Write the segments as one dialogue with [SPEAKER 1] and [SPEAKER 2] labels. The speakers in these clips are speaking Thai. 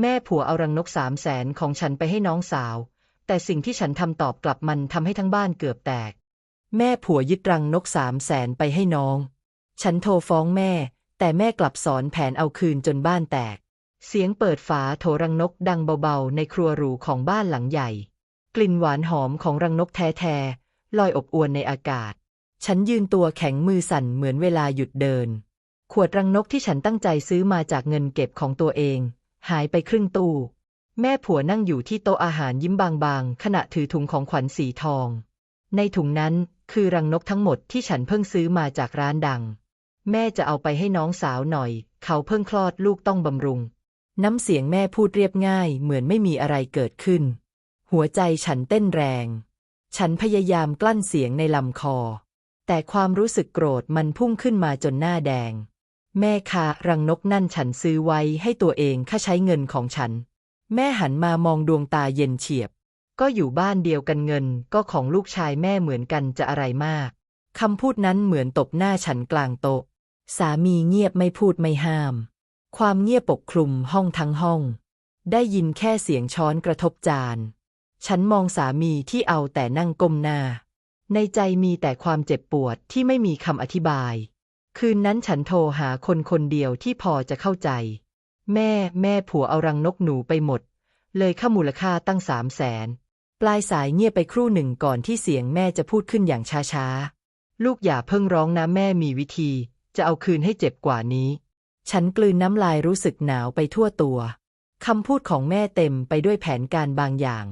[SPEAKER 1] แม่ผัวเอารังนกสามแสนของฉันไปให้น้องสาว แต่สิ่งที่ฉันทำตอบกลับมันทำให้ทั้งบ้านเกือบแตก แม่ผัวยึดรังนกสามแสนไปให้น้อง ฉันโทรฟ้องแม่ แต่แม่กลับสอนแผนเอาคืนจนบ้านแตก เสียงเปิดฝาโถรังนกดังเบาๆ ในครัวหรูของบ้านหลังใหญ่ กลิ่นหวานหอมของรังนกแท้ๆลอยอบอวนในอากาศ ฉันยืนตัวแข็งมือสั่นเหมือนเวลาหยุดเดิน ขวดรังนกที่ฉันตั้งใจซื้อมาจากเงินเก็บของตัวเอง หายไปครึ่งตู้ แม่ผัวนั่งอยู่ที่โต๊ะอาหารยิ้มบางๆ ขณะถือถุงของขวัญสีทอง ในถุงนั้นคือรังนกทั้งหมดที่ฉันเพิ่งซื้อมาจากร้านดัง แม่จะเอาไปให้น้องสาวหน่อย เขาเพิ่งคลอดลูกต้องบำรุง น้ำเสียงแม่พูดเรียบง่าย เหมือนไม่มีอะไรเกิดขึ้น หัวใจฉันเต้นแรง ฉันพยายามกลั้นเสียงในลำคอ แต่ความรู้สึกโกรธมันพุ่งขึ้นมาจนหน้าแดง แม่คะรังนกนั่นฉันซื้อไว้ให้ตัวเองค่าใช้เงินของฉัน แม่หันมามองดวงตาเย็นเฉียบ ก็อยู่บ้านเดียวกันเงินก็ของลูกชายแม่เหมือนกันจะอะไรมากคำพูดนั้นเหมือนตบหน้าฉันกลางโต๊ะ สามีเงียบไม่พูดไม่ห้าม ความเงียบปกคลุมห้องทั้งห้อง ได้ยินแค่เสียงช้อนกระทบจาน ฉันมองสามีที่เอาแต่นั่งก้มหน้า ในใจมีแต่ความเจ็บปวดที่ไม่มีคำอธิบาย คืนนั้นฉันโทรหาคนคนเดียวที่พอจะเข้าใจ แม่แม่ผัวเอารังนกหนูไปหมด เลยค่ามูลค่าตั้งสามแสนปลายสายเงียบไปครู่หนึ่งก่อนที่เสียงแม่จะพูดขึ้นอย่างช้าๆ ลูกอย่าเพิ่งร้องนะแม่มีวิธี จะเอาคืนให้เจ็บกว่านี้ ฉันกลืนน้ำลายรู้สึกหนาวไปทั่วตัวคำพูดของแม่เต็มไปด้วยแผนการบางอย่าง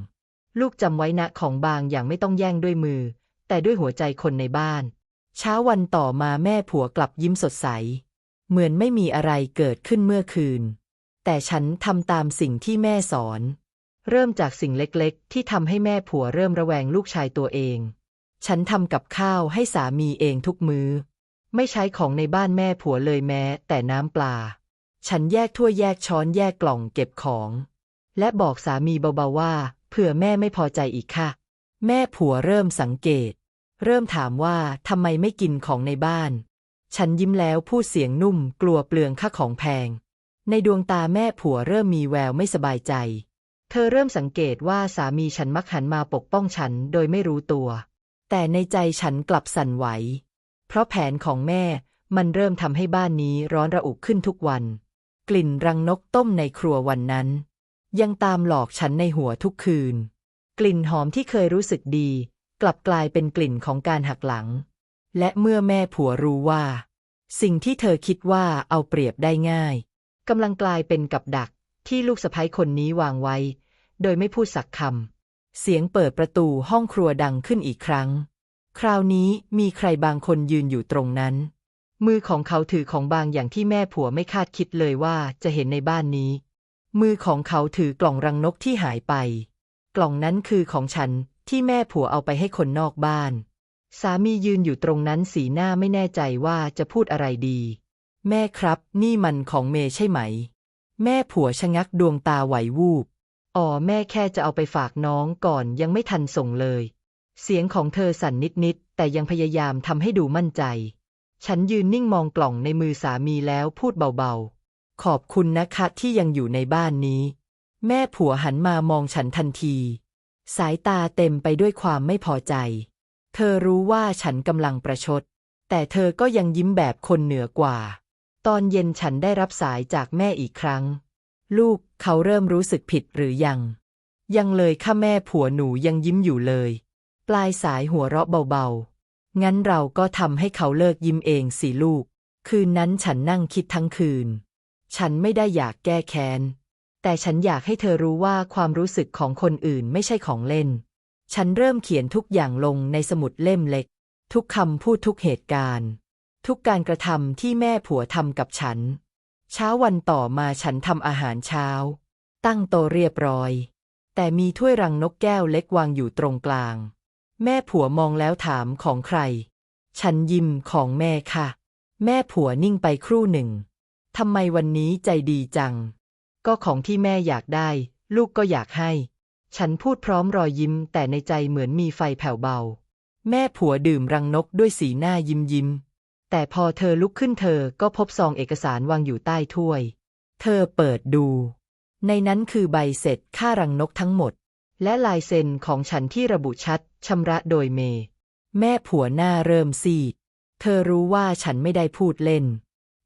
[SPEAKER 1] ลูกจำไว้นะของบางอย่างไม่ต้องแย่งด้วยมือ แต่ด้วยหัวใจคนในบ้าน เช้าวันต่อมาแม่ผัวกลับยิ้มสดใส เหมือนไม่มีอะไรเกิดขึ้นเมื่อคืน แต่ฉันทำตามสิ่งที่แม่สอน เริ่มจากสิ่งเล็กๆ ที่ทำให้แม่ผัวเริ่มระแวงลูกชายตัวเอง ฉันทำกับข้าวให้สามีเองทุกมือ้อ ไม่ใช้ของในบ้านแม่ผัวเลยแม้ แต่น้ำปลา ฉันแยกถ้วยแยกช้อนแยกกล่องเก็บของ และบอกสามีเบาๆว่า เผื่อแม่ไม่พอใจอีกค่ะ แม่ผัวเริ่มสังเกต เริ่มถามว่าทำไมไม่กินของในบ้าน ฉันยิ้มแล้วพูดเสียงนุ่มกลัวเปลืองค่าของแพง ในดวงตาแม่ผัวเริ่มมีแววไม่สบายใจ เธอเริ่มสังเกตว่าสามีฉันมักหันมาปกป้องฉันโดยไม่รู้ตัว แต่ในใจฉันกลับสั่นไหว เพราะแผนของแม่มันเริ่มทำให้บ้านนี้ร้อนระอุขึ้นทุกวัน กลิ่นรังนกต้มในครัววันนั้น ยังตามหลอกฉันในหัวทุกคืน กลิ่นหอมที่เคยรู้สึกดี กลับกลายเป็นกลิ่นของการหักหลัง และเมื่อแม่ผัวรู้ว่า สิ่งที่เธอคิดว่าเอาเปรียบได้ง่ายกำลังกลายเป็นกับดักที่ลูกสะใภ้คนนี้วางไว้ โดยไม่พูดสักคำเสียงเปิดประตูห้องครัวดังขึ้นอีกครั้ง คราวนี้มีใครบางคนยืนอยู่ตรงนั้น มือของเขาถือของบางอย่างที่แม่ผัวไม่คาดคิดเลยว่าจะเห็นในบ้านนี้ มือของเขาถือกล่องรังนกที่หายไป กล่องนั้นคือของฉัน ที่แม่ผัวเอาไปให้คนนอกบ้าน สามียืนอยู่ตรงนั้นสีหน้าไม่แน่ใจว่าจะพูดอะไรดี แม่ครับ นี่มันของเมย์ใช่ไหม แม่ผัวชะงักดวงตาไหววูบอ๋อแม่แค่จะเอาไปฝากน้องก่อนยังไม่ทันส่งเลย เสียงของเธอสั่นนิดๆแต่ยังพยายามทำให้ดูมั่นใจ ฉันยืนนิ่งมองกล่องในมือสามีแล้วพูดเบาๆ ขอบคุณนะคะที่ยังอยู่ในบ้านนี้ แม่ผัวหันมามองฉันทันที สายตาเต็มไปด้วยความไม่พอใจ เธอรู้ว่าฉันกำลังประชด แต่เธอก็ยังยิ้มแบบคนเหนือกว่า ตอนเย็นฉันได้รับสายจากแม่อีกครั้ง ลูกเขาเริ่มรู้สึกผิดหรือยัง ยังเลยค่ะแม่ผัวหนูยังยิ้มอยู่เลย ปลายสายหัวเราะเบาๆ งั้นเราก็ทำให้เขาเลิกยิ้มเองสิลูก คืนนั้นฉันนั่งคิดทั้งคืน ฉันไม่ได้อยากแก้แค้น แต่ฉันอยากให้เธอรู้ว่าความรู้สึกของคนอื่นไม่ใช่ของเล่น ฉันเริ่มเขียนทุกอย่างลงในสมุดเล่มเล็ก ทุกคำพูดทุกเหตุการณ์ ทุกการกระทำที่แม่ผัวทำกับฉัน เช้าวันต่อมาฉันทำอาหารเช้า ตั้งโตเรียบร้อย แต่มีถ้วยรังนกแก้วเล็กวางอยู่ตรงกลาง แม่ผัวมองแล้วถามของใคร ฉันยิ้มของแม่ค่ะ แม่ผัวนิ่งไปครู่หนึ่งทำไมวันนี้ใจดีจัง ก็ของที่แม่อยากได้ ลูกก็อยากให้ ฉันพูดพร้อมรอยยิ้ม แต่ในใจเหมือนมีไฟแผ่วเบา แม่ผัวดื่มรังนกด้วยสีหน้ายิ้มยิ้ม แต่พอเธอลุกขึ้นเธอก็พบซองเอกสารวางอยู่ใต้ถ้วย เธอเปิดดู ในนั้นคือใบเสร็จค่ารังนกทั้งหมด และลายเซ็นของฉันที่ระบุชัดชำระโดยเม แม่ผัวหน้าเริ่มซีด เธอรู้ว่าฉันไม่ได้พูดเล่น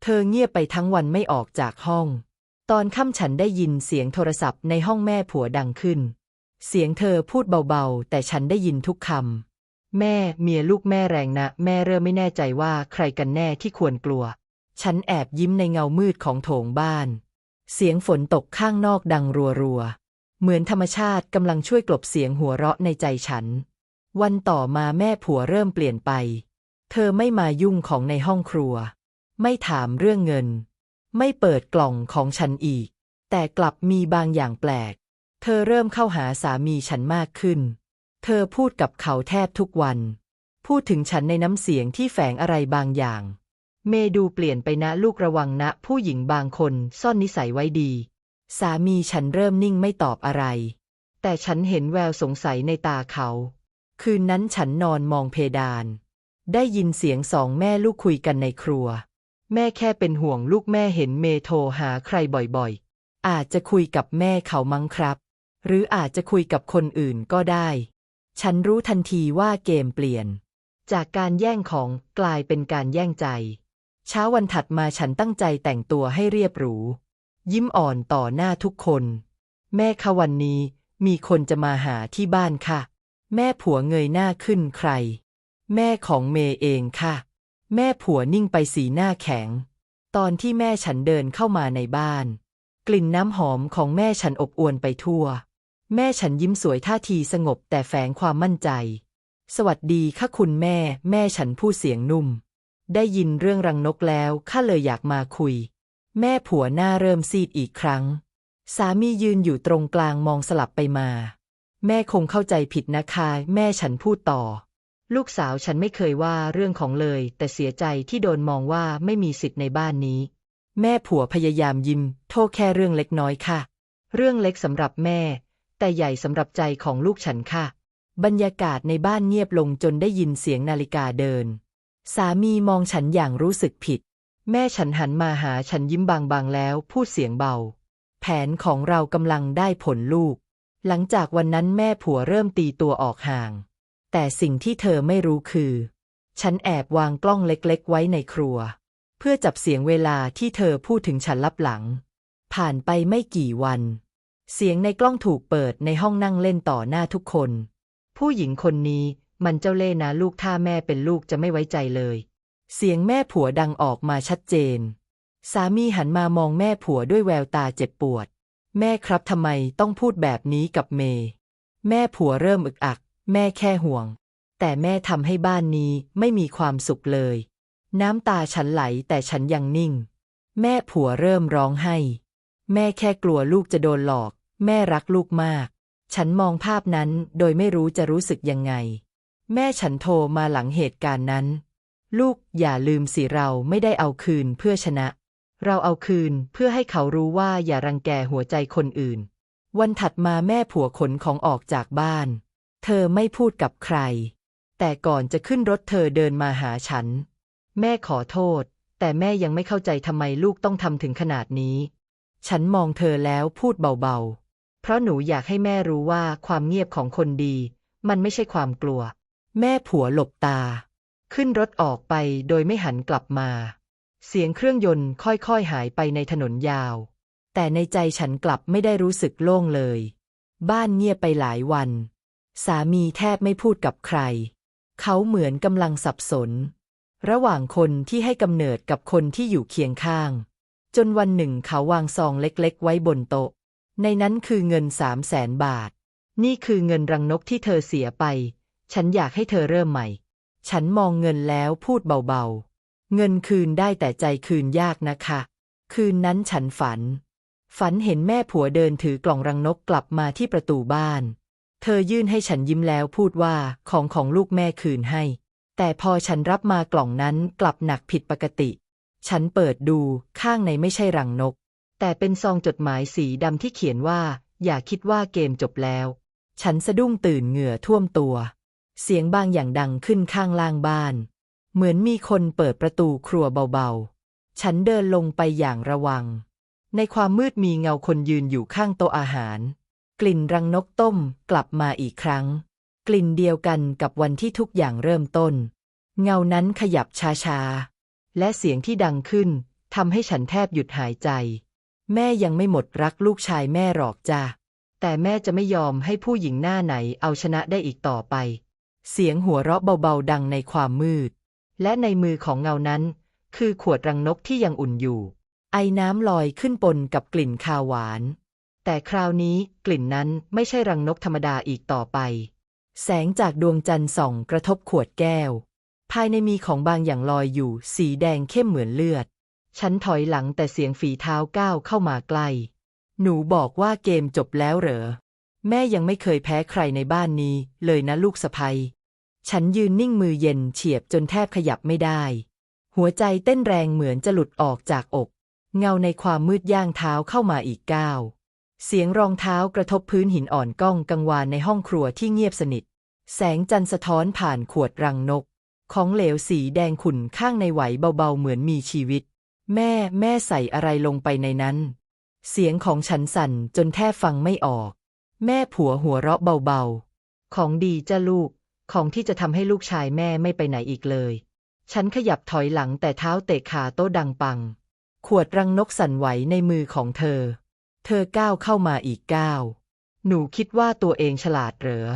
[SPEAKER 1] เธอเงียบไปทั้งวันไม่ออกจากห้อง ตอนค่ำฉันได้ยินเสียงโทรศัพท์ในห้องแม่ผัวดังขึ้น เสียงเธอพูดเบาๆ แต่ฉันได้ยินทุกคำ แม่เมียลูกแม่แรงนะ แม่เริ่มไม่แน่ใจว่าใครกันแน่ที่ควรกลัว ฉันแอบยิ้มในเงามืดของโถงบ้าน เสียงฝนตกข้างนอกดังรัวๆ เหมือนธรรมชาติกำลังช่วยกลบเสียงหัวเราะในใจฉัน วันต่อมาแม่ผัวเริ่มเปลี่ยนไป เธอไม่มายุ่งของในห้องครัว ไม่ถามเรื่องเงิน ไม่เปิดกล่องของฉันอีก แต่กลับมีบางอย่างแปลก เธอเริ่มเข้าหาสามีฉันมากขึ้น เธอพูดกับเขาแทบทุกวัน พูดถึงฉันในน้ำเสียงที่แฝงอะไรบางอย่าง เมดูเปลี่ยนไปนะลูกระวังนะ ผู้หญิงบางคนซ่อนนิสัยไว้ดี สามีฉันเริ่มนิ่งไม่ตอบอะไร แต่ฉันเห็นแววสงสัยในตาเขา คืนนั้นฉันนอนมองเพดาน ได้ยินเสียงสองแม่ลูกคุยกันในครัว แม่แค่เป็นห่วงลูกแม่เห็นเมโทรหาใครบ่อยๆ อาจจะคุยกับแม่เขามั้งครับ หรืออาจจะคุยกับคนอื่นก็ได้ ฉันรู้ทันทีว่าเกมเปลี่ยน จากการแย่งของกลายเป็นการแย่งใจ เช้าวันถัดมาฉันตั้งใจแต่งตัวให้เรียบหรู ยิ้มอ่อนต่อหน้าทุกคน แม่คะวันนี้มีคนจะมาหาที่บ้านค่ะ แม่ผัวเงยหน้าขึ้นใคร แม่ของเมย์เองค่ะ แม่ผัวนิ่งไปสีหน้าแข็ง ตอนที่แม่ฉันเดินเข้ามาในบ้าน กลิ่นน้ำหอมของแม่ฉันอบอวนไปทั่ว แม่ฉันยิ้มสวยท่าทีสงบแต่แฝงความมั่นใจ สวัสดีค่ะคุณแม่ แม่ฉันพูดเสียงนุ่ม ได้ยินเรื่องรังนกแล้วข้าเลยอยากมาคุย แม่ผัวหน้าเริ่มซีดอีกครั้ง สามียืนอยู่ตรงกลางมองสลับไปมา แม่คงเข้าใจผิดนะคะ แม่ฉันพูดต่อ ลูกสาวฉันไม่เคยว่าเรื่องของเลย แต่เสียใจที่โดนมองว่าไม่มีสิทธิ์ในบ้านนี้ แม่ผัวพยายามยิ้ม โทษแค่เรื่องเล็กน้อยค่ะ เรื่องเล็กสำหรับแม่ แต่ใหญ่สำหรับใจของลูกฉันค่ะ บรรยากาศในบ้านเงียบลงจนได้ยินเสียงนาฬิกาเดิน สามีมองฉันอย่างรู้สึกผิด แม่ฉันหันมาหาฉันยิ้มบางๆแล้วพูดเสียงเบา แผนของเรากำลังได้ผลลูก หลังจากวันนั้นแม่ผัวเริ่มตีตัวออกห่าง แต่สิ่งที่เธอไม่รู้คือ ฉันแอบวางกล้องเล็กๆ ไว้ในครัว เพื่อจับเสียงเวลาที่เธอพูดถึงฉันลับหลัง ผ่านไปไม่กี่วัน เสียงในกล้องถูกเปิดในห้องนั่งเล่นต่อหน้าทุกคน ผู้หญิงคนนี้มันเจ้าเล่นะลูกถ้าแม่เป็นลูกจะไม่ไว้ใจเลย เสียงแม่ผัวดังออกมาชัดเจน สามีหันมามองแม่ผัวด้วยแววตาเจ็บปวด แม่ครับทำไมต้องพูดแบบนี้กับเมย์แม่ผัวเริ่มอึกอัก แม่แค่ห่วง แต่แม่ทำให้บ้านนี้ไม่มีความสุขเลย น้ำตาฉันไหลแต่ฉันยังนิ่ง แม่ผัวเริ่มร้องไห้ แม่แค่กลัวลูกจะโดนหลอก แม่รักลูกมาก ฉันมองภาพนั้นโดยไม่รู้จะรู้สึกยังไง แม่ฉันโทรมาหลังเหตุการณ์นั้น ลูกอย่าลืมสิเราไม่ได้เอาคืนเพื่อชนะ เราเอาคืนเพื่อให้เขารู้ว่าอย่ารังแกหัวใจคนอื่น วันถัดมาแม่ผัวขนของออกจากบ้าน เธอไม่พูดกับใคร แต่ก่อนจะขึ้นรถเธอเดินมาหาฉัน แม่ขอโทษ แต่แม่ยังไม่เข้าใจทำไมลูกต้องทำถึงขนาดนี้ ฉันมองเธอแล้วพูดเบาๆ เพราะหนูอยากให้แม่รู้ว่าความเงียบของคนดี มันไม่ใช่ความกลัว แม่ผัวหลบตา ขึ้นรถออกไปโดยไม่หันกลับมา เสียงเครื่องยนต์ค่อยๆหายไปในถนนยาว แต่ในใจฉันกลับไม่ได้รู้สึกโล่งเลย บ้านเงียบไปหลายวัน สามีแทบไม่พูดกับใคร เขาเหมือนกำลังสับสน ระหว่างคนที่ให้กำเนิดกับคนที่อยู่เคียงข้าง จนวันหนึ่งเขาวางซองเล็กๆ ไว้บนโต๊ะ ในนั้นคือเงินสามแสนบาท นี่คือเงินรังนกที่เธอเสียไป ฉันอยากให้เธอเริ่มใหม่ ฉันมองเงินแล้วพูดเบาๆ เงินคืนได้แต่ใจคืนยากนะคะ คืนนั้นฉันฝัน ฝันเห็นแม่ผัวเดินถือกล่องรังนกกลับมาที่ประตูบ้าน เธอยื่นให้ฉันยิ้มแล้วพูดว่าของของลูกแม่คืนให้ แต่พอฉันรับมากล่องนั้นกลับหนักผิดปกติ ฉันเปิดดูข้างในไม่ใช่รังนก แต่เป็นซองจดหมายสีดำที่เขียนว่า อย่าคิดว่าเกมจบแล้ว ฉันสะดุ้งตื่นเหงื่อท่วมตัว เสียงบางอย่างดังขึ้นข้างล่างบ้าน เหมือนมีคนเปิดประตูครัวเบาๆ ฉันเดินลงไปอย่างระวัง ในความมืดมีเงาคนยืนอยู่ข้างโต๊ะอาหาร กลิ่นรังนกต้มกลับมาอีกครั้ง กลิ่นเดียวกันกับวันที่ทุกอย่างเริ่มต้น เงานั้นขยับช้าๆ และเสียงที่ดังขึ้นทำให้ฉันแทบหยุดหายใจ แม่ยังไม่หมดรักลูกชายแม่หรอกจ้ะแต่แม่จะไม่ยอมให้ผู้หญิงหน้าไหนเอาชนะได้อีกต่อไป เสียงหัวเราะเบาๆดังในความมืด และในมือของเงานั้น คือขวดรังนกที่ยังอุ่นอยู่ ไอน้ำลอยขึ้นปนกับกลิ่นคาหวาน แต่คราวนี้กลิ่นนั้นไม่ใช่รังนกธรรมดาอีกต่อไป แสงจากดวงจันทร์ส่องกระทบขวดแก้ว ภายในมีของบางอย่างลอยอยู่ สีแดงเข้มเหมือนเลือด ฉันถอยหลังแต่เสียงฝีเท้าก้าวเข้ามาใกล้ หนูบอกว่าเกมจบแล้วเหรอ แม่ยังไม่เคยแพ้ใครในบ้านนี้ เลยนะลูกสะใภ้ฉันยืนนิ่งมือเย็นเฉียบจนแทบขยับไม่ได้ หัวใจเต้นแรงเหมือนจะหลุดออกจากอก เงาในความมืดย่างเท้าเข้ามาอีกก้าว เสียงรองเท้ากระทบพื้นหินอ่อนก้องกังวานในห้องครัวที่เงียบสนิท แสงจันทร์สะท้อนผ่านขวดรังนก ของเหลวสีแดงขุ่นข้างในไหวเบาๆเหมือนมีชีวิต แม่แม่ใส่อะไรลงไปในนั้น เสียงของฉันสั่นจนแทบฟังไม่ออก แม่ผัวหัวเราะเบาๆ ของดีจ้ะลูก ของที่จะทำให้ลูกชายแม่ไม่ไปไหนอีกเลย ฉันขยับถอยหลังแต่เท้าเตะขาโต๊ะดังปัง ขวดรังนกสั่นไหวในมือของเธอ เธอก้าวเข้ามาอีกก้าว หนูคิดว่าตัวเองฉลาดเหรอ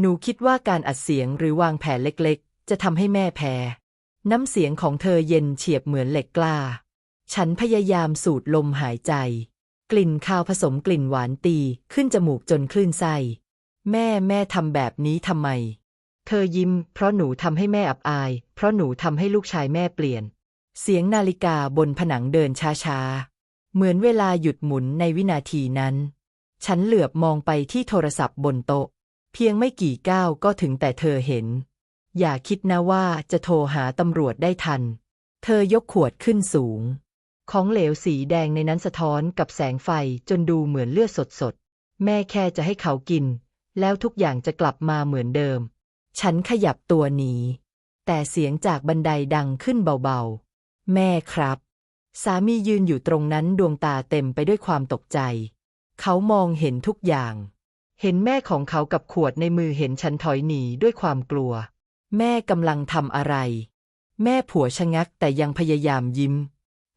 [SPEAKER 1] หนูคิดว่าการอัดเสียงหรือวางแผนเล็กๆ จะทำให้แม่แพ้ น้ำเสียงของเธอเย็นเฉียบเหมือนเหล็กกล้า ฉันพยายามสูดลมหายใจ กลิ่นคาวผสมกลิ่นหวานตีขึ้นจมูกจนคลื่นไส้ แม่แม่ทำแบบนี้ทำไม เธอยิ้ม เพราะหนูทำให้แม่อับอาย เพราะหนูทำให้ลูกชายแม่เปลี่ยน เสียงนาฬิกาบนผนังเดินช้าๆ เหมือนเวลาหยุดหมุนในวินาทีนั้น ฉันเหลือบมองไปที่โทรศัพท์บนโต๊ะ เพียงไม่กี่ก้าวก็ถึงแต่เธอเห็น อย่าคิดนะว่าจะโทรหาตำรวจได้ทัน เธอยกขวดขึ้นสูง ของเหลวสีแดงในนั้นสะท้อนกับแสงไฟจนดูเหมือนเลือดสดๆแม่แค่จะให้เขากิน แล้วทุกอย่างจะกลับมาเหมือนเดิม ฉันขยับตัวหนี แต่เสียงจากบันไดดังขึ้นเบาๆ แม่ครับ สามียืนอยู่ตรงนั้นดวงตาเต็มไปด้วยความตกใจ เขามองเห็นทุกอย่าง เห็นแม่ของเขากับขวดในมือเห็นฉันถอยหนีด้วยความกลัว แม่กำลังทำอะไร แม่ผัวชะงักแต่ยังพยายามยิ้ม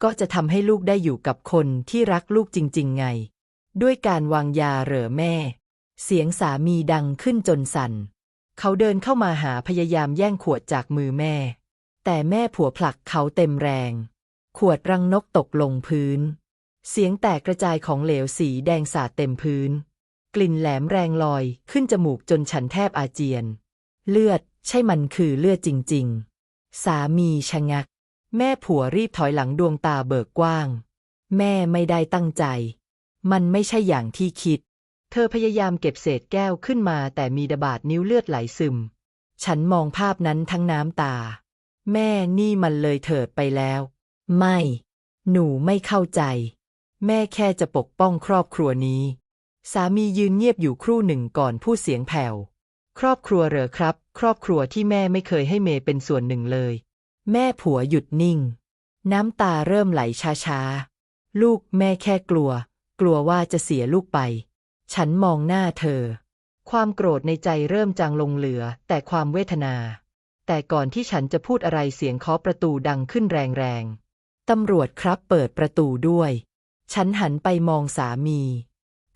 [SPEAKER 1] ก็จะทำให้ลูกได้อยู่กับคนที่รักลูกจริง ๆ ไง ด้วยการวางยาเหรอแม่ เสียงสามีดังขึ้นจนสั่น เขาเดินเข้ามาหาพยายามแย่งขวดจากมือแม่ แต่แม่ผัวผลักเขาเต็มแรง ขวดรังนกตกลงพื้น เสียงแตกกระจายของเหลวสีแดงสาดเต็มพื้น กลิ่นแหลมแรงลอยขึ้นจมูกจนฉันแทบอาเจียน เลือดใช่มันคือเลือดจริง ๆ สามีชะงัก แม่ผัวรีบถอยหลังดวงตาเบิกกว้าง แม่ไม่ได้ตั้งใจ มันไม่ใช่อย่างที่คิด เธอพยายามเก็บเศษแก้วขึ้นมาแต่มีดบาดนิ้วเลือดไหลซึม ฉันมองภาพนั้นทั้งน้ำตา แม่นี่มันเลยเถิดไปแล้ว ไม่ หนูไม่เข้าใจ แม่แค่จะปกป้องครอบครัวนี้ สามียืนเงียบอยู่ครู่หนึ่งก่อนพูดเสียงแผ่ว ครอบครัวเหรอครับ ครอบครัวที่แม่ไม่เคยให้เมย์เป็นส่วนหนึ่งเลย แม่ผัวหยุดนิ่ง น้ำตาเริ่มไหลช้าๆ ลูกแม่แค่กลัว กลัวว่าจะเสียลูกไป ฉันมองหน้าเธอ ความโกรธในใจเริ่มจางลงเหลือ แต่ความเวทนา แต่ก่อนที่ฉันจะพูดอะไรเสียงเคาะประตูดังขึ้นแรงๆ ตำรวจครับเปิดประตูด้วย ฉันหันไปมองสามี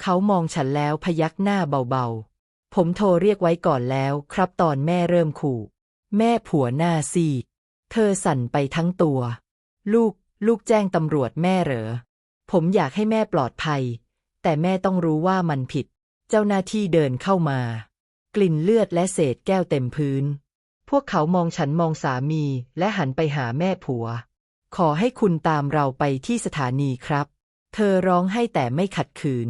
[SPEAKER 1] เขามองฉันแล้วพยักหน้าเบาๆ ผมโทรเรียกไว้ก่อนแล้วครับตอนแม่เริ่มขู่ แม่ผัวหน้าซีด เธอสั่นไปทั้งตัว ลูก ลูกแจ้งตำรวจแม่เหรอ ผมอยากให้แม่ปลอดภัย แต่แม่ต้องรู้ว่ามันผิด เจ้าหน้าที่เดินเข้ามา กลิ่นเลือดและเศษแก้วเต็มพื้น พวกเขามองฉันมองสามีและหันไปหาแม่ผัว ขอให้คุณตามเราไปที่สถานีครับ เธอร้องให้แต่ไม่ขัดขืน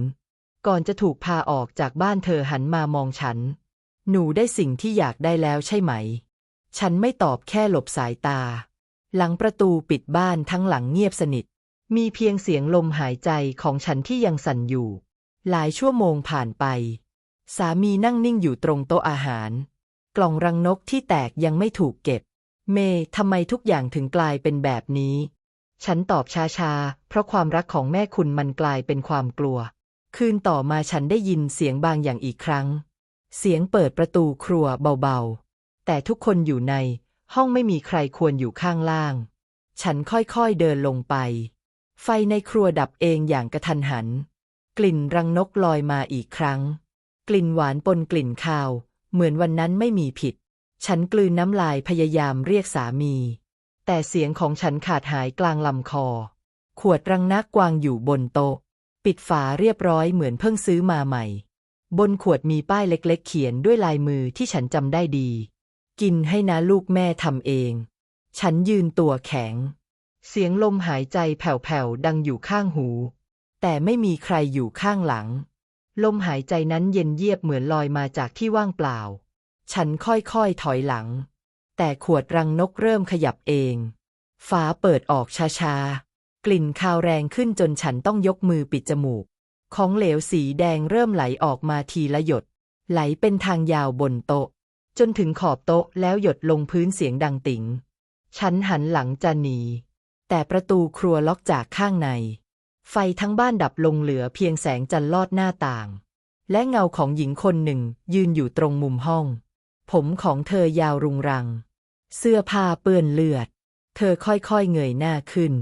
[SPEAKER 1] ก่อนจะถูกพาออกจากบ้านเธอหันมามองฉัน หนูได้สิ่งที่อยากได้แล้วใช่ไหม ฉันไม่ตอบแค่หลบสายตา หลังประตูปิดบ้านทั้งหลังเงียบสนิท มีเพียงเสียงลมหายใจของฉันที่ยังสั่นอยู่ หลายชั่วโมงผ่านไป สามีนั่งนิ่งอยู่ตรงโต๊ะอาหาร กล่องรังนกที่แตกยังไม่ถูกเก็บ เมย์ทำไมทุกอย่างถึงกลายเป็นแบบนี้ ฉันตอบช้าๆ เพราะความรักของแม่คุณมันกลายเป็นความกลัว คืนต่อมาฉันได้ยินเสียงบางอย่างอีกครั้ง เสียงเปิดประตูครัวเบาๆ แต่ทุกคนอยู่ใน ห้องไม่มีใครควรอยู่ข้างล่าง ฉันค่อยๆเดินลงไป ไฟในครัวดับเองอย่างกระทันหัน กลิ่นรังนกลอยมาอีกครั้ง กลิ่นหวานปนกลิ่นคาว เหมือนวันนั้นไม่มีผิด ฉันกลืนน้ำลายพยายามเรียกสามี แต่เสียงของฉันขาดหายกลางลำคอ ขวดรังนักกวางอยู่บนโต๊ะ ปิดฝาเรียบร้อยเหมือนเพิ่งซื้อมาใหม่ บนขวดมีป้ายเล็กๆ เขียนด้วยลายมือที่ฉันจำได้ดี กินให้นะลูกแม่ทำเอง ฉันยืนตัวแข็ง เสียงลมหายใจแผ่วๆ ดังอยู่ข้างหู แต่ไม่มีใครอยู่ข้างหลัง ลมหายใจนั้นเย็นเยียบเหมือนลอยมาจากที่ว่างเปล่า ฉันค่อยๆถอยหลัง แต่ขวดรังนกเริ่มขยับเอง ฝาเปิดออกช้าๆ กลิ่นคาวแรงขึ้นจนฉันต้องยกมือปิดจมูก ของเหลวสีแดงเริ่มไหลออกมาทีละหยด ไหลเป็นทางยาวบนโต๊ะ จนถึงขอบโต๊ะแล้วหยดลงพื้นเสียงดังติ๋งฉันหันหลังจะหนี แต่ประตูครัวล็อกจากข้างใน ไฟทั้งบ้านดับลงเหลือเพียงแสงจันทร์ลอดหน้าต่าง และเงาของหญิงคนหนึ่งยืนอยู่ตรงมุมห้อง ผมของเธอยาวรุงรัง เสื้อผ้าเปื้อนเลือด เธอค่อยๆเงยหน้าขึ้น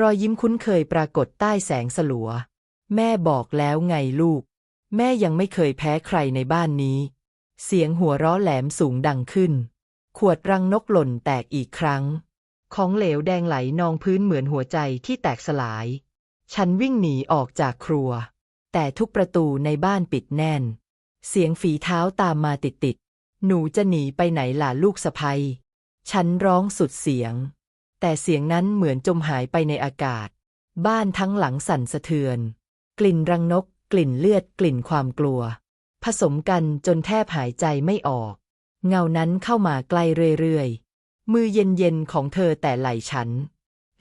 [SPEAKER 1] รอยยิ้มคุ้นเคยปรากฏใต้แสงสลัว แม่บอกแล้วไงลูก แม่ยังไม่เคยแพ้ใครในบ้านนี้ เสียงหัวเราะแหลมสูงดังขึ้น ขวดรังนกหล่นแตกอีกครั้ง ของเหลวแดงไหลนองพื้นเหมือนหัวใจที่แตกสลาย ฉันวิ่งหนีออกจากครัว แต่ทุกประตูในบ้านปิดแน่น เสียงฝีเท้าตามมาติดๆ หนูจะหนีไปไหนล่ะลูกสะใภ้ฉันร้องสุดเสียง แต่เสียงนั้นเหมือนจมหายไปในอากาศ บ้านทั้งหลังสั่นสะเทือน กลิ่นรังนก กลิ่นเลือดกลิ่นความกลัว ผสมกันจนแทบหายใจไม่ออก เงานั้นเข้ามาใกล้เรื่อยๆ มือเย็นๆของเธอแต่ไหล่ฉัน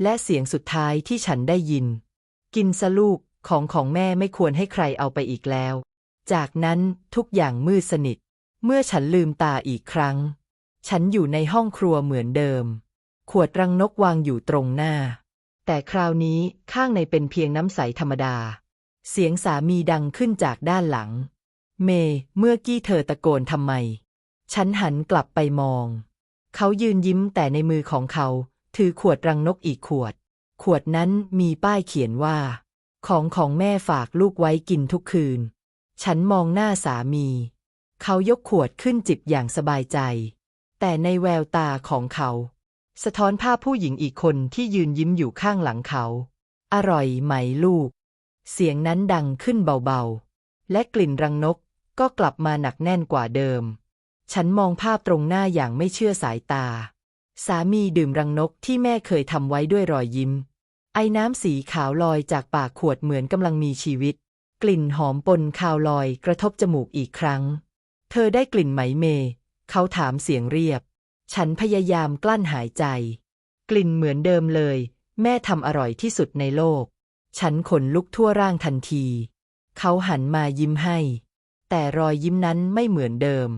[SPEAKER 1] และเสียงสุดท้ายที่ฉันได้ยิน กินซะลูกของของแม่ไม่ควรให้ใครเอาไปอีกแล้ว จากนั้นทุกอย่างมืดสนิท เมื่อฉันลืมตาอีกครั้ง ฉันอยู่ในห้องครัวเหมือนเดิม ขวดรังนกวางอยู่ตรงหน้า แต่คราวนี้ข้างในเป็นเพียงน้ำใสธรรมดา เสียงสามีดังขึ้นจากด้านหลัง เม เมื่อกี้เธอตะโกนทำไม ฉันหันกลับไปมอง เขายืนยิ้มแต่ในมือของเขา ถือขวดรังนกอีกขวด ขวดนั้นมีป้ายเขียนว่า ของของแม่ฝากลูกไว้กินทุกคืน ฉันมองหน้าสามี เขายกขวดขึ้นจิบอย่างสบายใจ แต่ในแววตาของเขา สะท้อนภาพผู้หญิงอีกคนที่ยืนยิ้มอยู่ข้างหลังเขา อร่อยไหมลูก เสียงนั้นดังขึ้นเบาๆ และกลิ่นรังนกก็กลับมาหนักแน่นกว่าเดิม ฉันมองภาพตรงหน้าอย่างไม่เชื่อสายตา สามีดื่มรังนกที่แม่เคยทำไว้ด้วยรอยยิ้ม ไอ้น้ำสีขาวลอยจากปากขวดเหมือนกำลังมีชีวิต กลิ่นหอมปนคาวลอยกระทบจมูกอีกครั้ง เธอได้กลิ่นไหมเม เขาถามเสียงเรียบ ฉันพยายามกลั้นหายใจ กลิ่นเหมือนเดิมเลย แม่ทำอร่อยที่สุดในโลก ฉันขนลุกทั่วร่างทันที เขาหันมายิ้มให้ แต่รอยยิ้มนั้นไม่เหมือนเดิม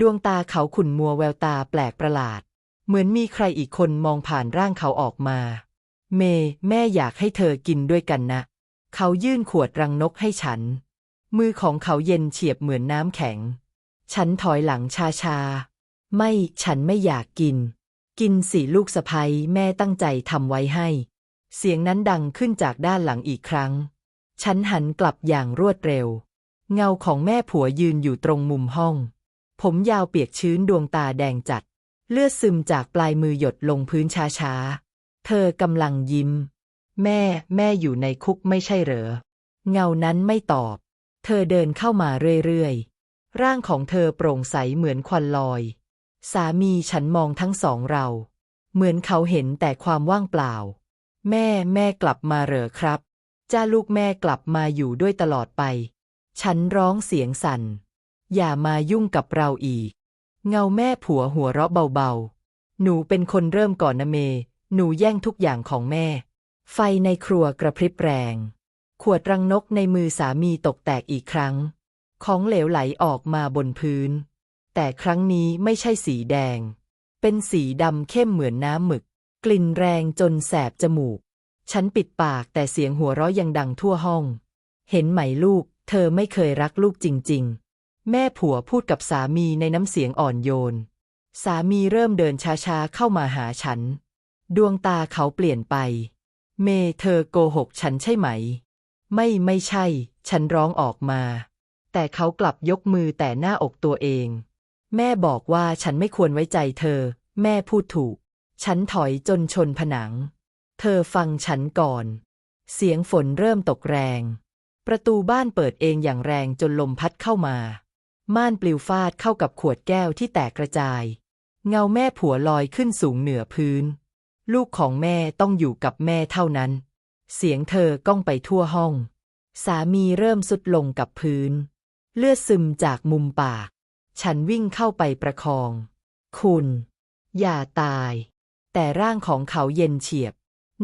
[SPEAKER 1] ดวงตาเขาขุ่นมัวแววตาแปลกประหลาด เหมือนมีใครอีกคนมองผ่านร่างเขาออกมา เม แม่อยากให้เธอกินด้วยกันนะ เขายื่นขวดรังนกให้ฉัน มือของเขาเย็นเฉียบเหมือนน้ำแข็ง ฉันถอยหลังชาๆไม่ฉันไม่อยากกิน กินสิลูกสะใภ้แม่ตั้งใจทำไว้ให้ เสียงนั้นดังขึ้นจากด้านหลังอีกครั้ง ฉันหันกลับอย่างรวดเร็ว เงาของแม่ผัวยืนอยู่ตรงมุมห้อง ผมยาวเปียกชื้นดวงตาแดงจัด เลือดซึมจากปลายมือหยดลงพื้นช้าๆเธอกำลังยิ้ม แม่แม่อยู่ในคุกไม่ใช่เหรอ เงานั้นไม่ตอบ เธอเดินเข้ามาเรื่อยๆ ร่างของเธอโปร่งใสเหมือนควันลอย สามีฉันมองทั้งสองเรา เหมือนเขาเห็นแต่ความว่างเปล่า แม่แม่กลับมาเหรอครับ จ้าลูกแม่กลับมาอยู่ด้วยตลอดไป ฉันร้องเสียงสั่น อย่ามายุ่งกับเราอีก เงาแม่ผัวหัวเราะเบาๆ หนูเป็นคนเริ่มก่อนนะเม หนูแย่งทุกอย่างของแม่ ไฟในครัวกระพริบแรง ขวดรังนกในมือสามีตกแตกอีกครั้ง ของเหลวไหลออกมาบนพื้น แต่ครั้งนี้ไม่ใช่สีแดง เป็นสีดำเข้มเหมือนน้ำหมึก กลิ่นแรงจนแสบจมูก ฉันปิดปากแต่เสียงหัวเราะยังดังทั่วห้อง เห็นไหมลูก เธอไม่เคยรักลูกจริง ๆ แม่ผัวพูดกับสามีในน้ำเสียงอ่อนโยน สามีเริ่มเดินช้าๆเข้ามาหาฉัน ดวงตาเขาเปลี่ยนไป เมเธอโกหกฉันใช่ไหม ไม่ไม่ใช่ ฉันร้องออกมา แต่เขากลับยกมือแต่หน้าอกตัวเอง แม่บอกว่าฉันไม่ควรไว้ใจเธอ แม่พูดถูก ฉันถอยจนชนผนัง เธอฟังฉันก่อน เสียงฝนเริ่มตกแรง ประตูบ้านเปิดเองอย่างแรงจนลมพัดเข้ามา ม่านปลิวฟาดเข้ากับขวดแก้วที่แตกกระจาย เงาแม่ผัวลอยขึ้นสูงเหนือพื้น ลูกของแม่ต้องอยู่กับแม่เท่านั้น เสียงเธอก้องไปทั่วห้องสามีเริ่มสุดลงกับพื้น เลือดซึมจากมุมปาก ฉันวิ่งเข้าไปประคอง คุณ อย่าตาย แต่ร่างของเขาเย็นเฉียบ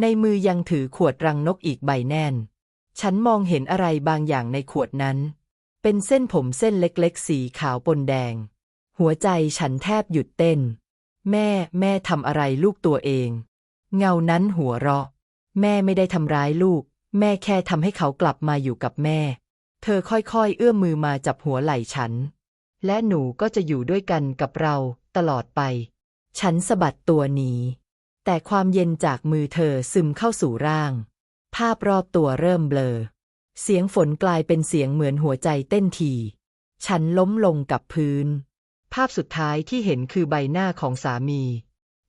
[SPEAKER 1] ในมือยังถือขวดรังนกอีกใบแน่น ฉันมองเห็นอะไรบางอย่างในขวดนั้น เป็นเส้นผมเส้นเล็กๆ สีขาวปนแดง หัวใจฉันแทบหยุดเต้น แม่ แม่ทำอะไรลูกตัวเอง เงานั้นหัวเราะ แม่ไม่ได้ทำร้ายลูก แม่แค่ทำให้เขากลับมาอยู่กับแม่ เธอค่อยๆ เอื้อมมือมาจับหัวไหล่ฉัน และหนูก็จะอยู่ด้วยกันกับเราตลอดไป ฉันสะบัดตัวหนี แต่ความเย็นจากมือเธอซึมเข้าสู่ร่าง ภาพรอบตัวเริ่มเบลอ เสียงฝนกลายเป็นเสียงเหมือนหัวใจเต้นที ฉันล้มลงกับพื้น ภาพสุดท้ายที่เห็นคือใบหน้าของสามี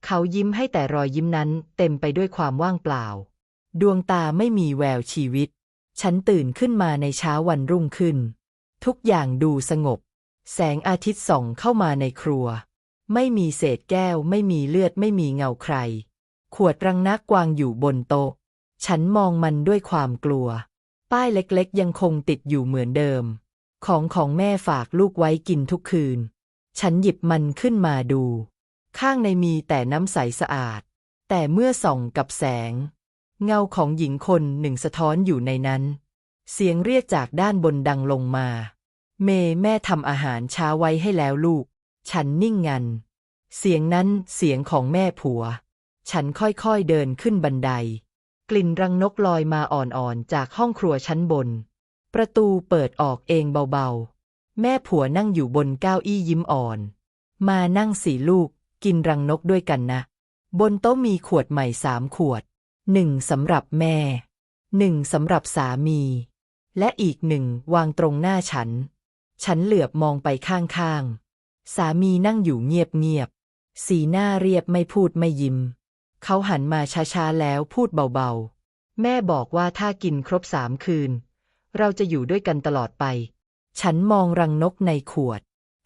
[SPEAKER 1] เขายิ้มให้แต่รอยยิ้มนั้นเต็มไปด้วยความว่างเปล่า ดวงตาไม่มีแววชีวิต ฉันตื่นขึ้นมาในเช้าวันรุ่งขึ้น ทุกอย่างดูสงบ แสงอาทิตย์ส่องเข้ามาในครัว ไม่มีเศษแก้ว ไม่มีเลือดไม่มีเงาใคร ขวดรังนักกวางอยู่บนโต๊ะ ฉันมองมันด้วยความกลัว ป้ายเล็กๆ ยังคงติดอยู่เหมือนเดิม ของของแม่ฝากลูกไว้กินทุกคืน ฉันหยิบมันขึ้นมาดู ข้างในมีแต่น้ำใสสะอาด แต่เมื่อส่องกับแสง เงาของหญิงคนหนึ่งสะท้อนอยู่ในนั้น เสียงเรียกจากด้านบนดังลงมา เมแม่ทำอาหารช้าไว้ให้แล้วลูก ฉันนิ่งงัน เสียงนั้นเสียงของแม่ผัว ฉันค่อยๆเดินขึ้นบันได กลิ่นรังนกลอยมาอ่อนๆจากห้องครัวชั้นบน ประตูเปิดออกเองเบาๆ แม่ผัวนั่งอยู่บนเก้าอี้ยิ้มอ่อน มานั่งสี่ลูก กินรังนกด้วยกันนะ บนโต๊ะมีขวดใหม่สามขวด หนึ่งสำหรับแม่หนึ่งสำหรับสามี และอีกหนึ่งวางตรงหน้าฉัน ฉันเหลือบมองไปข้างๆ สามีนั่งอยู่เงียบๆ สีหน้าเรียบไม่พูดไม่ยิ้ม เขาหันมาช้าๆ แล้วพูดเบาๆ แม่บอกว่าถ้ากินครบสามคืน เราจะอยู่ด้วยกันตลอดไป ฉันมองรังนกในขวด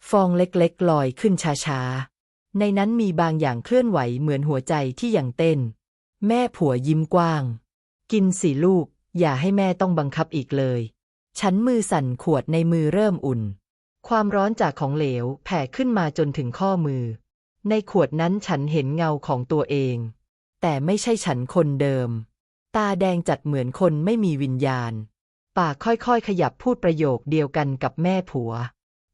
[SPEAKER 1] ฟองเล็กๆลอยขึ้นช้าๆ ในนั้นมีบางอย่างเคลื่อนไหวเหมือนหัวใจที่ยังเต้น แม่ผัวยิ้มกว้าง กินสิลูก อย่าให้แม่ต้องบังคับอีกเลย ฉันมือสั่นขวดในมือเริ่มอุ่น ความร้อนจากของเหลวแผ่ขึ้นมาจนถึงข้อมือ ในขวดนั้นฉันเห็นเงาของตัวเอง แต่ไม่ใช่ฉันคนเดิม ตาแดงจัดเหมือนคนไม่มีวิญญาณ ปากค่อยๆ ขยับพูดประโยคเดียวกันกับแม่ผัว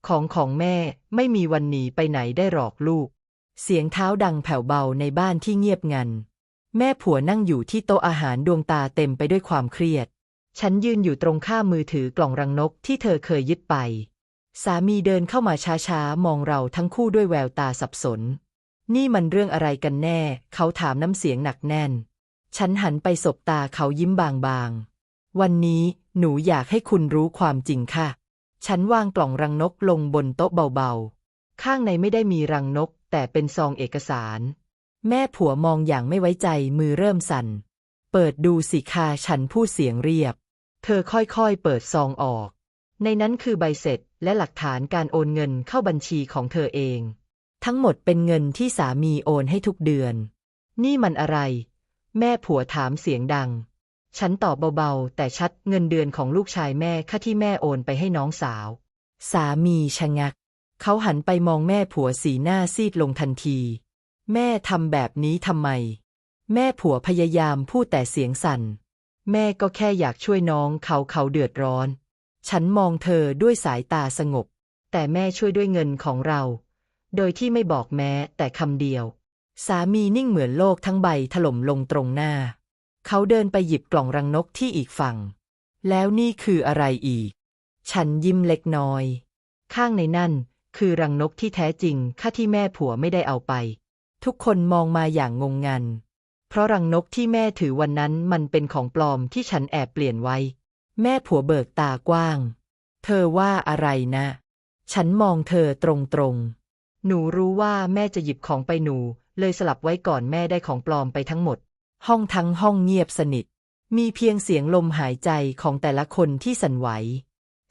[SPEAKER 1] ของของแม่ไม่มีวันหนีไปไหนได้หรอกลูก เสียงเท้าดังแผ่วเบาในบ้านที่เงียบงัน แม่ผัวนั่งอยู่ที่โต๊ะอาหารดวงตาเต็มไปด้วยความเครียด ฉันยืนอยู่ตรงข้ามมือถือกล่องรังนกที่เธอเคยยึดไป สามีเดินเข้ามาช้าๆ มองเราทั้งคู่ด้วยแววตาสับสน นี่มันเรื่องอะไรกันแน่ เขาถามน้ำเสียงหนักแน่น ฉันหันไปสบตาเขายิ้มบางๆ วันนี้หนูอยากให้คุณรู้ความจริงค่ะ ฉันวางกล่องรังนกลงบนโต๊ะเบาๆ ข้างในไม่ได้มีรังนกแต่เป็นซองเอกสาร แม่ผัวมองอย่างไม่ไว้ใจมือเริ่มสั่น เปิดดูสิค่ะฉันพูดเสียงเรียบ เธอค่อยๆเปิดซองออก ในนั้นคือใบเสร็จและหลักฐานการโอนเงินเข้าบัญชีของเธอเอง ทั้งหมดเป็นเงินที่สามีโอนให้ทุกเดือน นี่มันอะไร แม่ผัวถามเสียงดัง ฉันตอบเบาๆ แต่ชัดเงินเดือนของลูกชายแม่ค่าที่แม่โอนไปให้น้องสาว สามีชะงัก เขาหันไปมองแม่ผัวสีหน้าซีดลงทันที แม่ทำแบบนี้ทำไม แม่ผัวพยายามพูดแต่เสียงสั่น แม่ก็แค่อยากช่วยน้องเขาเขาเดือดร้อน ฉันมองเธอด้วยสายตาสงบ แต่แม่ช่วยด้วยเงินของเรา โดยที่ไม่บอกแม้แต่คำเดียว สามีนิ่งเหมือนโลกทั้งใบถล่มลงตรงหน้า เขาเดินไปหยิบกล่องรังนกที่อีกฝั่ง แล้วนี่คืออะไรอีก ฉันยิ้มเล็กน้อย ข้างในนั่นคือรังนกที่แท้จริงข้าที่แม่ผัวไม่ได้เอาไป ทุกคนมองมาอย่างงงงัน เพราะรังนกที่แม่ถือวันนั้นมันเป็นของปลอมที่ฉันแอบเปลี่ยนไว้ แม่ผัวเบิกตากว้าง เธอว่าอะไรนะ ฉันมองเธอตรงๆ หนูรู้ว่าแม่จะหยิบของไปหนู เลยสลับไว้ก่อนแม่ได้ของปลอมไปทั้งหมด ห้องทั้งห้องเงียบสนิท มีเพียงเสียงลมหายใจของแต่ละคนที่สั่นไหว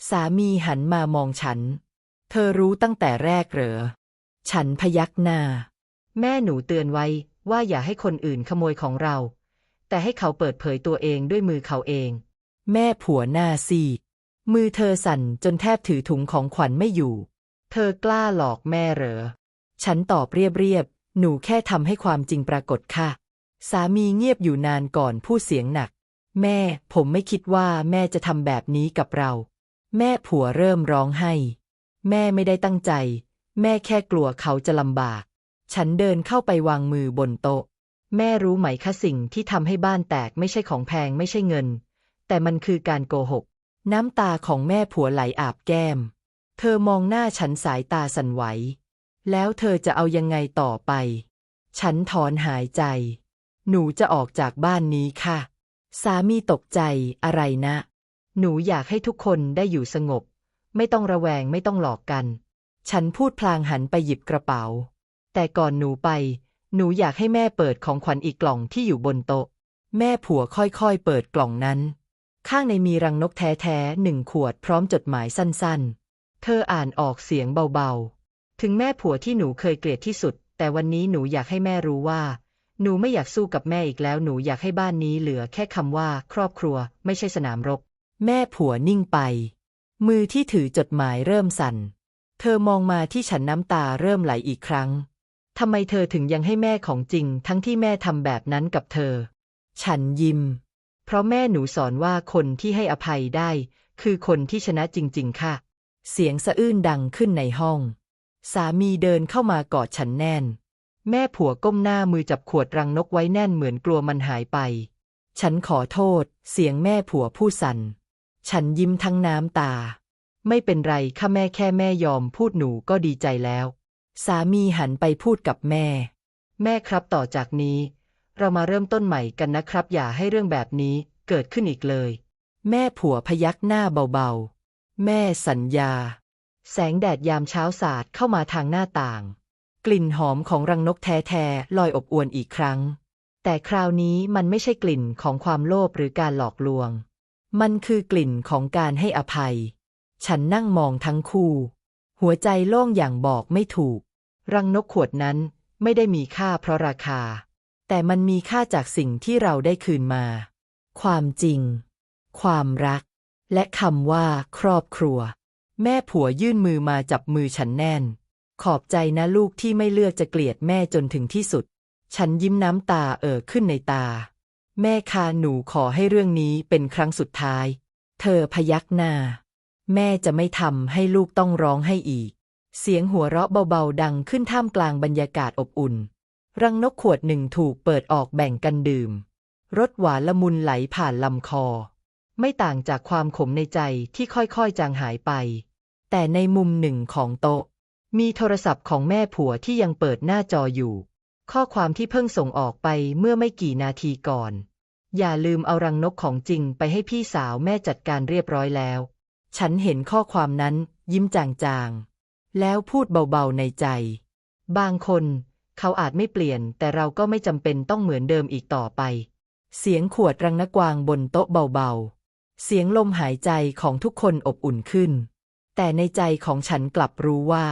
[SPEAKER 1] สามีหันมามองฉัน เธอรู้ตั้งแต่แรกเหรอ ฉันพยักหน้า แม่หนูเตือนไว้ว่าอย่าให้คนอื่นขโมยของเรา แต่ให้เขาเปิดเผยตัวเองด้วยมือเขาเอง แม่ผัวหน้าซีดมือเธอสั่นจนแทบถือถุงของขวัญไม่อยู่ เธอกล้าหลอกแม่เหรอ ฉันตอบเรียบๆ หนูแค่ทำให้ความจริงปรากฏค่ะ สามีเงียบอยู่นานก่อนพูดเสียงหนัก แม่ ผมไม่คิดว่าแม่จะทำแบบนี้กับเรา แม่ผัวเริ่มร้องไห้ แม่ไม่ได้ตั้งใจ แม่แค่กลัวเขาจะลำบาก ฉันเดินเข้าไปวางมือบนโต๊ะ แม่รู้ไหมคะสิ่งที่ทำให้บ้านแตกไม่ใช่ของแพงไม่ใช่เงิน แต่มันคือการโกหก น้ำตาของแม่ผัวไหลอาบแก้ม เธอมองหน้าฉันสายตาสั่นไหว แล้วเธอจะเอายังไงต่อไป ฉันถอนหายใจ หนูจะออกจากบ้านนี้ค่ะ สามีตกใจอะไรนะ หนูอยากให้ทุกคนได้อยู่สงบ ไม่ต้องระแวงไม่ต้องหลอกกัน ฉันพูดพลางหันไปหยิบกระเป๋า แต่ก่อนหนูไป หนูอยากให้แม่เปิดของขวัญอีกกล่องที่อยู่บนโต๊ะ แม่ผัวค่อยๆ เปิดกล่องนั้น ข้างในมีรังนกแท้ๆหนึ่งขวดพร้อมจดหมายสั้นๆ เธออ่านออกเสียงเบาๆ ถึงแม่ผัวที่หนูเคยเกลียดที่สุด แต่วันนี้หนูอยากให้แม่รู้ว่า หนูไม่อยากสู้กับแม่อีกแล้วหนูอยากให้บ้านนี้เหลือแค่คำว่า ครอบครัว ไม่ใช่สนามรบ แม่ผัวนิ่งไป มือที่ถือจดหมายเริ่มสั่น เธอมองมาที่ฉันน้ำตาเริ่มไหลอีกครั้ง ทำไมเธอถึงยังให้แม่ของจริง ทั้งที่แม่ทำแบบนั้นกับเธอ ฉันยิ้ม เพราะแม่หนูสอนว่าคนที่ให้อภัยได้ คือคนที่ชนะจริง ๆ ค่ะ เสียงสะอื้นดังขึ้นในห้อง สามีเดินเข้ามากอดฉันแน่น แม่ผัวก้มหน้ามือจับขวดรังนกไว้แน่นเหมือนกลัวมันหายไป ฉันขอโทษ เสียงแม่ผัวพูดสั่น ฉันยิ้มทั้งน้ำตา ไม่เป็นไรข้าแม่แค่แม่ยอมพูดหนูก็ดีใจแล้ว สามีหันไปพูดกับแม่ แม่ครับต่อจากนี้ เรามาเริ่มต้นใหม่กันนะครับ อย่าให้เรื่องแบบนี้เกิดขึ้นอีกเลย แม่ผัวพยักหน้าเบาๆ แม่สัญญา แสงแดดยามเช้าสาดเข้ามาทางหน้าต่าง กลิ่นหอมของรังนกแท้ๆลอยอบอวนอีกครั้ง แต่คราวนี้มันไม่ใช่กลิ่นของความโลภหรือการหลอกลวง มันคือกลิ่นของการให้อภัย ฉันนั่งมองทั้งคู่ หัวใจโล่งอย่างบอกไม่ถูก รังนกขวดนั้นไม่ได้มีค่าเพราะราคา แต่มันมีค่าจากสิ่งที่เราได้คืนมา ความจริง ความรัก และคำว่า ครอบครัว แม่ผัวยื่นมือมาจับมือฉันแน่น ขอบใจนะลูกที่ไม่เลือกจะเกลียดแม่จนถึงที่สุด ฉันยิ้มน้ำตาเอ่อขึ้นในตา แม่คาหนูขอให้เรื่องนี้เป็นครั้งสุดท้าย เธอพยักหน้า แม่จะไม่ทำให้ลูกต้องร้องให้อีก เสียงหัวเราะเบาๆดังขึ้นท่ามกลางบรรยากาศอบอุ่น รังนกขวดหนึ่งถูกเปิดออกแบ่งกันดื่ม รสหวานละมุนไหลผ่านลำคอ ไม่ต่างจากความขมในใจที่ค่อยๆจางหายไป แต่ในมุมหนึ่งของโต๊ะ มีโทรศัพท์ของแม่ผัวที่ยังเปิดหน้าจออยู่ ข้อความที่เพิ่งส่งออกไปเมื่อไม่กี่นาทีก่อน อย่าลืมเอารังนกของจริงไปให้พี่สาวแม่จัดการเรียบร้อยแล้ว ฉันเห็นข้อความนั้น ยิ้มจางๆ แล้วพูดเบาๆในใจ บางคน เขาอาจไม่เปลี่ยน แต่เราก็ไม่จำเป็นต้องเหมือนเดิมอีกต่อไป เสียงขวดรังนกวางบนโต๊ะเบาๆ เสียงลมหายใจของทุกคนอบอุ่นขึ้น แต่ในใจของฉันกลับรู้ว่า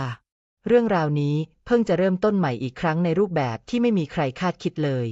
[SPEAKER 1] เรื่องราวนี้เพิ่งจะเริ่มต้นใหม่อีกครั้งในรูปแบบที่ไม่มีใครคาดคิดเลย